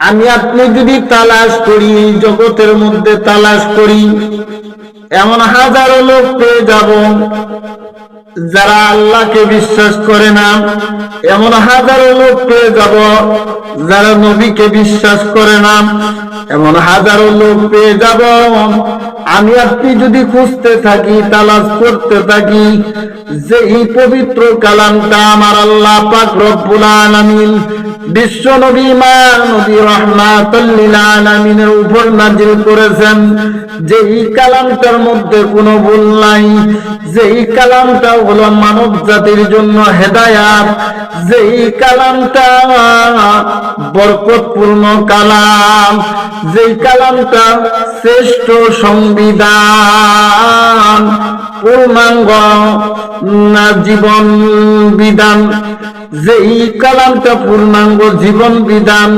আমি আপনি যদি তালাশ করি জগতের মধ্যে তালাশ করি এমন হাজারো লোক পেয়ে যাব। যারা আল্লাহকে বিশ্বাস করে না, এমন হাজারো লোক পেয়ে যাব যারা নবীকে বিশ্বাস করে না। এমন হাজারো লোক পেয়ে যাব। আমি আপনি যদি খুঁজতে থাকি, তালাশ করতে থাকি, যে এই পবিত্র কালামটা আমার আল্লাহ পাক রব্বুল আলামিন বিশ্ব নবী মা নবী রহমাতুল্লিল উপর নাজিল করেছেন। কালামটার মধ্যে কোনো ভুল নাই কালামটা হলো মানব জাতির জন্য হেদায়াত কালামটা বরকতপূর্ণ কালাম যে কালামটা শ্রেষ্ঠ সংবিধান। পূর্ণাঙ্গ না জীবন বিধান। যে এই কালামটা পূর্ণাঙ্গ জীবন বিধান,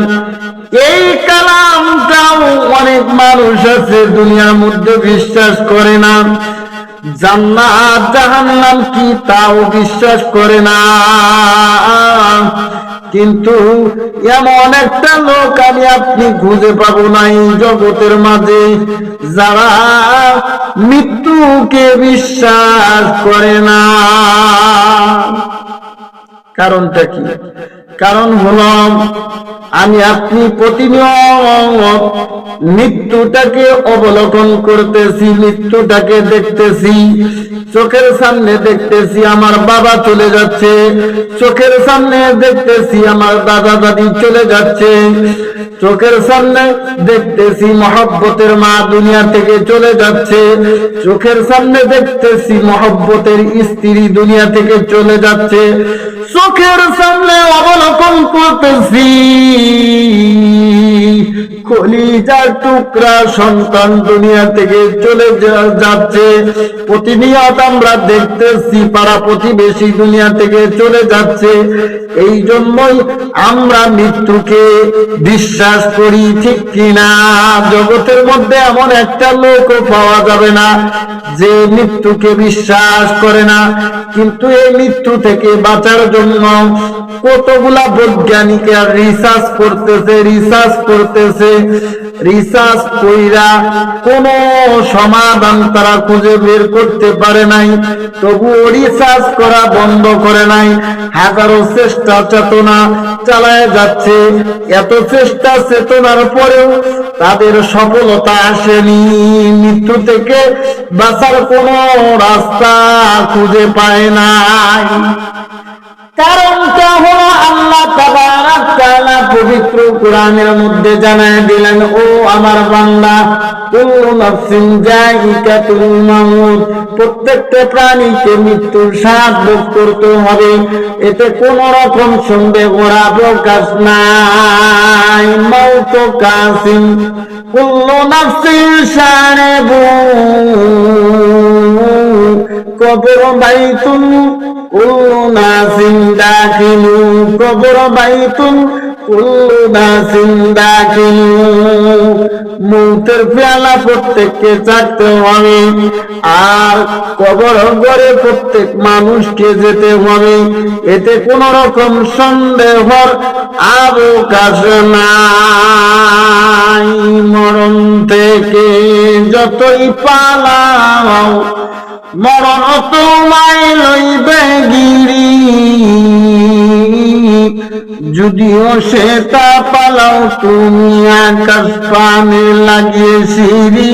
এই কালামটাও অনেক মানুষ আছে দুনিয়ার মধ্যে বিশ্বাস করে না। জান্নাত, জাহান্নাম কি তাও বিশ্বাস করে না। কিন্তু এমন একটা লোক আমি আপনি খুঁজে পাবো নাই জগতের মাঝে, যারা মৃত্যুকে বিশ্বাস করে না। কারণটা কি? কারণ হলো আমি আপনি প্রতিনিয়ত মৃত্যুটাকে অবলোকন করতেছি, মৃত্যুটাকে দেখতেছি, চোখের সামনে দেখতেছি, আমার বাবা চলে যাচ্ছে, চোখের সামনে দেখতেছি, আমার দাদা দাদি চলে যাচ্ছে, চোখের সামনে দেখতেছি, মহব্বতের মা দুনিয়া থেকে চলে যাচ্ছে, চোখের সামনে দেখতেছি, মহব্বতের স্ত্রী দুনিয়া থেকে চলে যাচ্ছে চোখের সামনে অবলোকন করতেছি। কলিজার টুকরা সন্তান দুনিয়া থেকে চলে যাচ্ছে। প্রতিনিয়ত আমরা দেখতেছি পাড়া প্রতিবেশী দুনিয়া থেকে চলে যাচ্ছে। এই জন্যই আমরা মৃত্যুকে বিশ্বাস করি, ঠিক কিনা? জগতের মধ্যে এমন একটা লোক পাওয়া যাবে না যে মৃত্যুকে বিশ্বাস করে না। কিন্তু এই মৃত্যু থেকে বাঁচার জন্য কতগুলা বৈজ্ঞানিকরা রিসার্চ করতেছে রিসার্চ করতেছে রিসার্চ কইরা কোন সমাধান তারা খুঁজে বের করতে পারে নাই, তবুও রিসার্চ করা বন্ধ করে নাই। হাজারো চেষ্টা চেতনা চালায় যাচ্ছে, এত চেষ্টা চেতনার পরেও তাদের সফলতা আসেনি। মৃত্যু থেকে বাঁচার কোন রাস্তা খুঁজে পায় নাই। তাবারাক পবিত্র কোরআনের মধ্যে জানায় দিলেন, ও আমার বান্দা প্রত্যেকটা প্রাণীকে মৃত্যুর স্বাদ ভোগ করতে হবে। এতে কোন রকম সন্দেহ ওরা প্রকাশ নাই। মৌত কাসিম, কুল্লু নাফসিন শারিবু কবর বাইতুন, কুল্লু নাসিন দাখিলু কবর বাইতুন, কুল্লু নাসিন দাখিলু মৌতের পেয়ালা প্রত্যেককে চাকতে হবে, আর কবর ঘরে প্রত্যেক মানুষকে যেতে হবে। এতে কোন রকম সন্দেহর অবকাশ নাই। মরণ থেকে যতই পালাও মরণ তোমায় লইবে গিরি। যদিও সে তা পালাও, তুমি আকাশ পানে লাগিয়ে সিঁড়ি।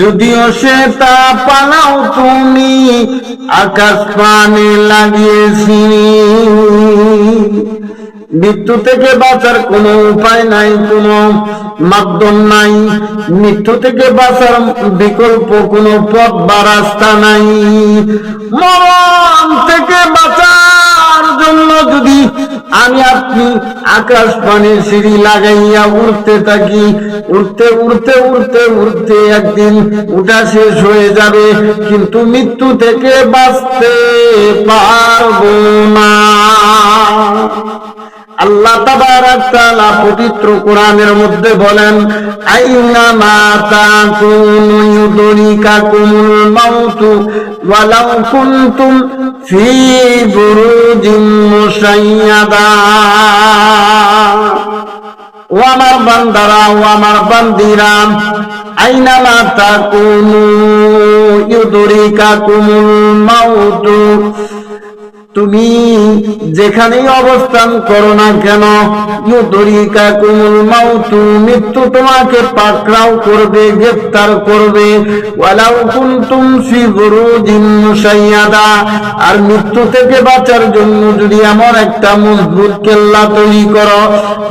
যদিও সে তা পালাও, তুমি আকাশ পানে লাগিয়ে সিঁড়ি। মৃত্যু থেকে বাঁচার কোনো উপায় নাই, কোনো মাধ্যম নাই। মৃত্যু থেকে বাঁচার বিকল্প কোনো পথ বা রাস্তা নাই। মরণ থেকে বাঁচার জন্য যদি আমি আপনি আকাশ পানে সিঁড়ি লাগাইয়া উঠতে থাকি উঠতে উঠতে উঠতে উঠতে একদিন উঠা শেষ হয়ে যাবে, কিন্তু মৃত্যু থেকে বাঁচতে পারব না। আল্লাহ তাআলা পবিত্র কোরআনের মধ্যে বলেন, আইনা মা তাকুনু ইউদরিকাকুমুল মাউত ওয়ালাউ কুনতুম ফি বুরুজিন মুশাইয়াদা। ও আমার বান্দারা, ও আমার বান্দিরা আইনামা তাকুনু ইউদরিকাকুমুল মাউত তুমি যেখানেই অবস্থান করো না কেন ইউদরিকা কুমুল মাউতু মৃত্যু তোমাকে পাকড়াও করবে, গ্রেফতার করবে। ওয়ালাউ কুনতুম ফি বুরুজিন মুশাইয়াদা। আর মৃত্যু থেকে বাঁচার জন্য যদি এমন একটা মজবুত কেল্লা তৈরি করো,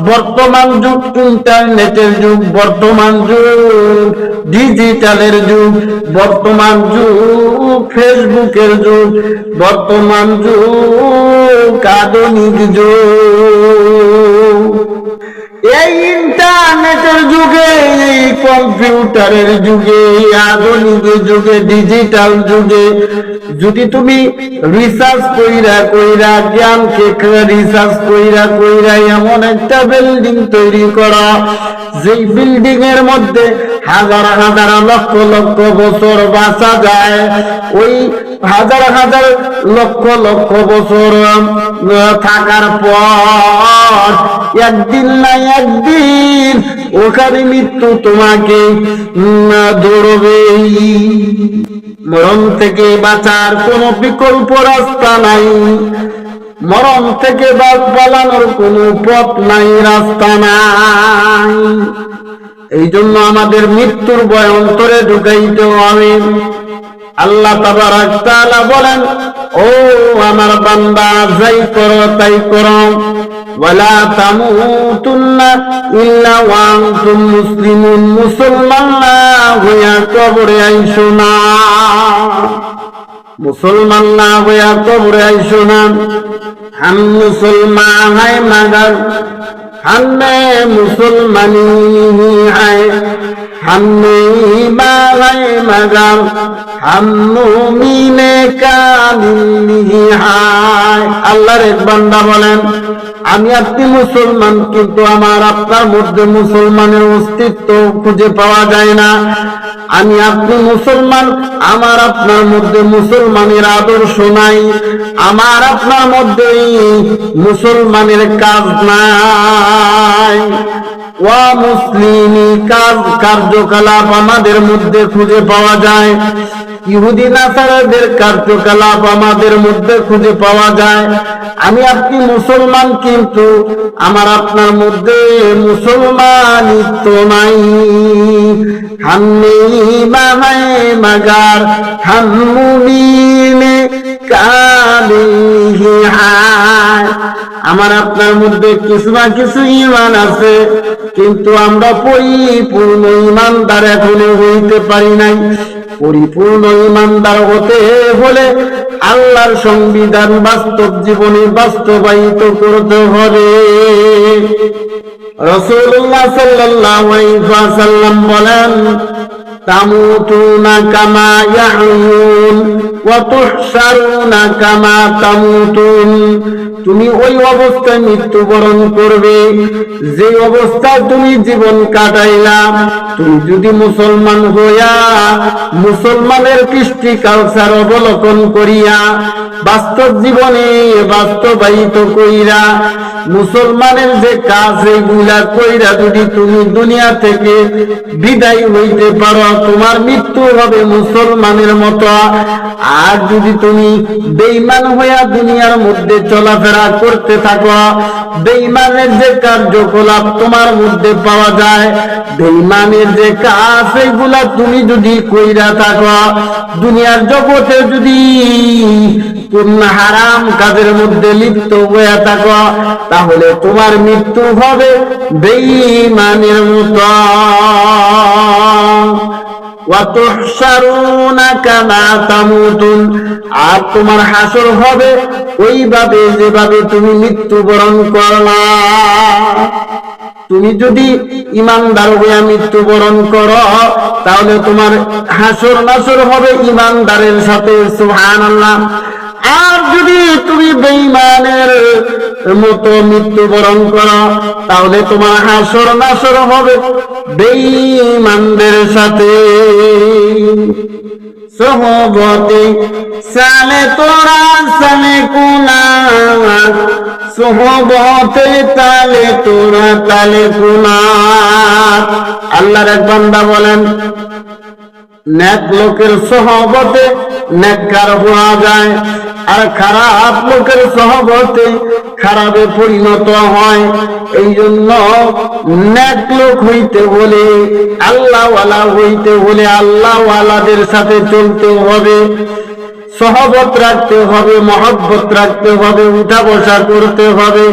বর্তমান যুগ ইন্টারনেটের যুগ, বর্তমান যুগ ডিজিটালের যুগ, বর্তমান যুগ ফেসবুকের যুগ, বর্তমান যুগ আধুনিক যুগ এই ইন্টারনেটের যুগে, এই কম্পিউটারের যুগে আধুনিক যুগে, ডিজিটাল যুগে, যদি তুমি রিসার্চ কইরা কইরা জ্ঞান জ্ঞানকে রিসার্চ কইরা কইরা এমন একটা বিল্ডিং তৈরি করা, যেই বিল্ডিং এর মধ্যে হাজার হাজার, লক্ষ লক্ষ বছর বাঁচা যায়। ওই হাজার হাজার, লক্ষ লক্ষ বছর থাকার পর একদিন না একদিন ওখানে মৃত্যু তোমাকে উম, দৌড়বে মরণ থেকে বাঁচার কোনো বিকল্প রাস্তা নাই। মরণ থেকে বাদ পালানোর কোনো পথ নাই রাস্তা নাই। এই জন্য আমাদের মৃত্যুর ভয় অন্তরে ঢুকাইতে হবে। আল্লাহ তাআলা বলেন ও আমার বান্দা যাই করো তাই করো। ওয়ালা তামুতুন্না ইল্লা ওয়া আনতুম মুসলিমুন। মুসলমান হইয়া কবরে আইসো না। মুসলমান না হইয়া কবরে আইসো না। হাম মুসলমান হায় মাগার। হামে মুসলমানি হায়, হামে বাগায় মাগার হাম মুমিনে কামিলি হায়। আল্লাহর এক বান্দা বলেন, আমি আপনি মুসলমান, কিন্তু আমার আপনার মধ্যে মুসলমানের অস্তিত্ব খুঁজে পাওয়া যায় না। আমি আপনি মুসলমান, আমার আপনার মধ্যে মুসলমানের আদর্শ নাই, আমার আপনার মধ্যে মুসলমানের কাজ নাই। ওয়া মুসলিমি কাজ কার্যকলাপ আমাদের মধ্যে খুঁজে পাওয়া যায়। ইহুদি নাসারাদের কার্যকলাপ আমাদের মধ্যে খুঁজে পাওয়া যায়। আমি আপনি মুসলমান, কিন্তু আমার আপনার মধ্যে মুসলমানিত্ব নাই। হাম্মি বাহায় মাগার হাম্মুমিনে কালিহি আমার আপনার মধ্যে কিছু না কিছু ইমান আছে, কিন্তু আমরা পরিপূর্ণ ইমানদার এখনও হইতে পারি নাই। পরিপূর্ণ ইমানদার হতে হলে আল্লাহর সংবিধান বাস্তব জীবনে বাস্তবায়িত করতে হবে। রসুল্লাহ সাল্লাল্লাহসাল্লাম বলেন তামু বলেন, তামুতুনা কামা তুমি ওই অবস্থায় মৃত্যুবরণ করবে। যে অবস্থায় তুমি জীবন কাটাইলা, তুমি যদি মুসলমান হইয়া মুসলমানের কৃষ্টি কালচার অবলোকন করিয়া বাস্তব জীবনে বাস্তবায়িত কইরা মুসলমানের যে কাজ এগুলা কইরা যদি তুমি দুনিয়া থেকে বিদায় হইতে পারো, তোমার মৃত্যু হবে মুসলমানের মতো। আর যদি তুমি বেইমান হইয়া দুনিয়ার মধ্যে চলাফেরা করতে থাকো বেইমানের যে কার্যকলাপ তোমার মধ্যে পাওয়া যায়। বেইমানের যে কাজ এগুলা তুমি যদি কইরা থাকো, দুনিয়ার জগতে যদি কোন হারাম কাজের মধ্যে লিপ্ত হয়ে থাকো তাহলে তোমার মৃত্যু হবে বেঈমানের মতো। আর তোমার হাসর হবে ওইভাবে যেভাবে তুমি মৃত্যুবরণ করলা। তুমি যদি ইমানদার হইয়া মৃত্যুবরণ করো, তাহলে তোমার হাসর নাসর হবে ইমানদারের সাথে, সুবহানাল্লাহ। আর যদি তুমি বেঈমানের মতো মৃত্যুবরণ করো, তাহলে তোমার হাসর নাসর হবে বেঈমানদের সাথে। সহবতে সালে তোরা, সালে কুনা। সহবতে তালে তোরা, তালে কুনা। আল্লাহর এক বান্দা বলেন, নেক লোকের সহবতে ন্যাক্কার হওয়া যায় আর খারাপ লোকের সহবতে খারাপে পরিণত হয়। এই জন্য ন্যাক লোক হইতে হলে, আল্লাহওয়ালা হইতে হলে আল্লাহওয়ালাদের সাথে চলতে হবে। সহবত রাখতে হবে, মহব্বত রাখতে হবে, উঠা বসা করতে হবে।